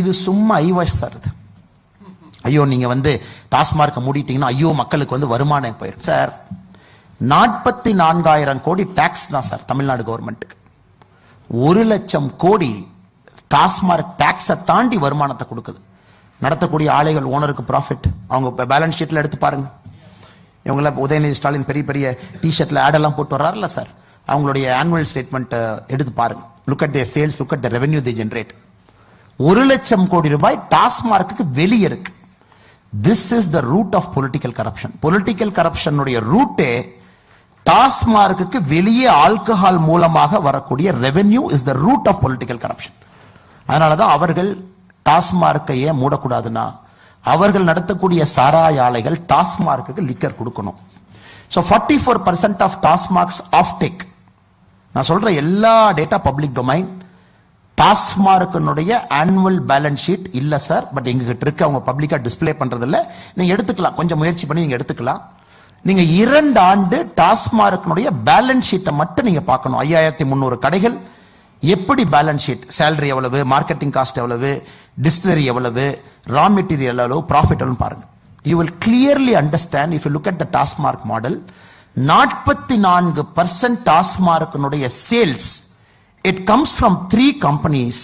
இது சும்மா eyewash sir இது. ஐயோ நீங்கள் வந்து டாஸ்மார்க்கை மூடிட்டீங்கன்னா ஐயோ மக்களுக்கு வந்து வருமானம் போயிடும் சார் நாற்பத்தி நான்காயிரம் கோடி டேக்ஸ் தான் சார் தமிழ்நாடு கவர்மெண்ட்டுக்கு ஒரு லட்சம் கோடி டாஸ்மார்க் டேக்ஸை தாண்டி வருமானத்தை கொடுக்குது. நடத்தக்கூடிய ஆலைகள் ஓனருக்கு ப்ராஃபிட் அவங்க பேலன்ஸ் ஷீட்டில் எடுத்து பாருங்க. இவங்களாம் உதயநிதி ஸ்டாலின் பெரிய பெரிய டிஷர்ட்டில் ஆடெல்லாம் போட்டு வர்றாருல சார். அவங்களுடைய ஆனுவல் ஸ்டேட்மெண்ட்டை எடுத்து பாருங்க. Look at the sales look at the revenue they generate ஒரு லட்சம் கோடி ரூபாய் டாஸ்மார்க்கு வெளியே இருக்கு. This is the root of political corruption political கரப்ஷனுடைய ரூட்டே டாஸ்மார்க்கு வெளியே ஆல்கஹால் மூலமாக வரக்கூடிய revenue is the root of political corruption அதனால தான் அவர்கள் டாஸ்மார்க்கை ஏன் மூடக்கூடாதுன்னா அவர்கள் நடத்தக்கூடிய சாராய ஆலைகள் டாஸ்மார்க்கு லிக்கர் கொடுக்கணும். So forty four percent of TASMAC's offtake நான் சொல்ற எல்லா டேட்டா பப்ளிக் டொமைன் டாஸ்மார்க்கினுடைய ஆனுவல் பேலன்ஸ் ஷீட் இல்லை சார் பட் எங்ககிட்ட இருக்கு. அவங்க பப்ளிக்காக டிஸ்ப்ளே பண்ணுறதில்ல நீங்கள் எடுத்துக்கலாம். கொஞ்சம் முயற்சி பண்ணி நீங்கள் எடுத்துக்கலாம். நீங்கள் இரண்டு ஆண்டு டாஸ்மார்க்கினுடைய பேலன்ஸ் ஷீட்டை மட்டும் நீங்கள் பார்க்கணும். ஐயாயிரத்தி முந்நூறு கடைகள். எப்படி பேலன்ஸ் ஷீட் சேலரி எவ்வளவு? மார்க்கெட்டிங் காஸ்ட் எவ்வளவு? டிஸ்டிலரி எவ்வளவு? ரா மெட்டீரியல் எவ்வளவு? ப்ராஃபிட் எவ்வளவு பாருங்கள் you will clearly understand if you look at the TASMAC model நாற்பத்தி நான்கு percent டாஸ்மார்க்கினுடைய sales it comes from three companies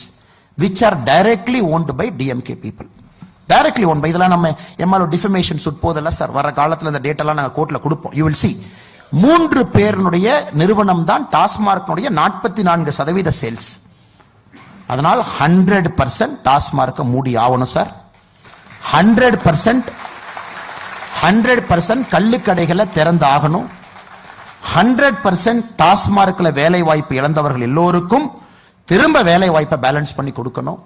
which are directly owned by DMK people directly own by இதெல்லாம் நம்ம MRO defamation சுட் போதெல்லாம் sir வர காலத்தில் இந்த டேட்டெல்லாம் நாங்கள் கோர்ட்டில் கொடுப்போம். யூ வில் சி மூன்று பேருனுடைய நிறுவனம் தான் டாஸ்மார்க்னுடைய நாற்பத்தி நான்கு சதவீத சேல்ஸ் அதனால் ஹண்ட்ரட் பர்சன்ட் டாஸ்மார்க்கை மூடி ஆகணும் sir hundred percent hundred percent கள்ளுக்கடைகளை திறந்து ஆகணும் ஹண்ட்ரட் பர்சன்ட் டாஸ்மார்க்ல வேலை வாய்ப்பு இழந்தவர்கள் எல்லோருக்கும் திரும்ப வேலை வாய்ப்பை பேலன்ஸ் பண்ணி கொடுக்கணும்.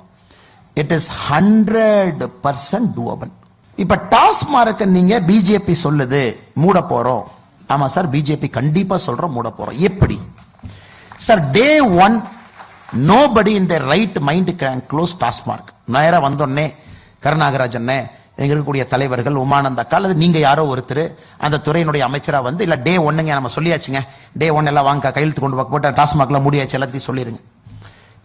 It is hundred percent doable இப்ப டாஸ்மார்க்க நீங்க பிஜேபி சொல்லுது மூட போறோம். ஆமா சார் பிஜேபி கண்டிப்பா சொல்றோம் மூட போறோம். எப்படி? Sir day one nobody in the right mind can close TASMAC. நேரா வந்தோடனே கருணாகராஜன் அண்ணே இருக்கக்கூடிய தலைவர்கள் உமானந்த அக்கா அல்லது நீங்கள் யாரோ ஒருத்தர் அந்த துறையினுடைய அமைச்சராக வந்து இல்லை டே ஒன்னுங்க நம்ம சொல்லியாச்சுங்க. டே ஒன் எல்லாம் வாங்க கையெழுத்து கொண்டு போட்டு டாஸ்மாக்ல முடியாச்சு எல்லாத்தையும் சொல்லிடுங்க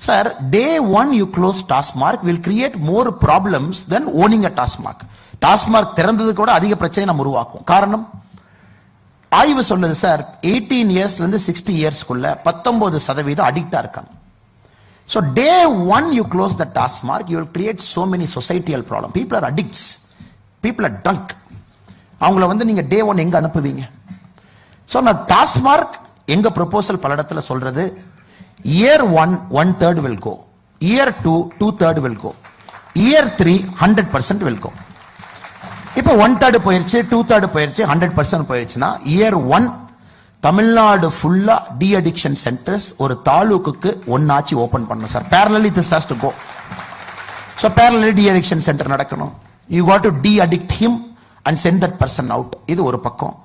sir day one you close TASMAC will create more problems then owning a TASMAC. TASMAC திறந்தது கூட அதிக பிரச்சனை நம்ம உருவாக்கும் காரணம்? ஆய்வு சொல்லுது சார் எயிட்டீன் இயர்ஸ்லேருந்து சிக்ஸ்டி இயர்ஸ்க்குள்ள பத்தொன்பது சதவீதம் அடிக்டாக இருக்காங்க. So day one you close the TASMAC you will create so many societal problem people are addicts people are drunk அவங்கள வந்து நீங்க டே ஒன் எங்க அனுப்புவீங்க? ஸோ நான் டாஸ்மார்க் எங்க ப்ரொபோசல் பல இடத்துல சொல்றது year one one third will go year two two third will go year three hundred percent will go இப்போ ஒன் தேர்டு போயிருச்சு டூ தேர்டு போயிருச்சு ஹண்ட்ரட் பர்சன்ட் போயிருச்சுன்னா இயர் ஒன் தமிழ்நாடு ஃபுல்லா டி அடிக்ஷன் சென்டர்ஸ் ஒரு தாலுக்குக்கு ஒன்னாச்சு ஓபன் பண்ணணும் sir parallelly this has to go so parallelly de addiction centre நடக்கணும். You got to de addict him and send that person out இது ஒரு பக்கம்.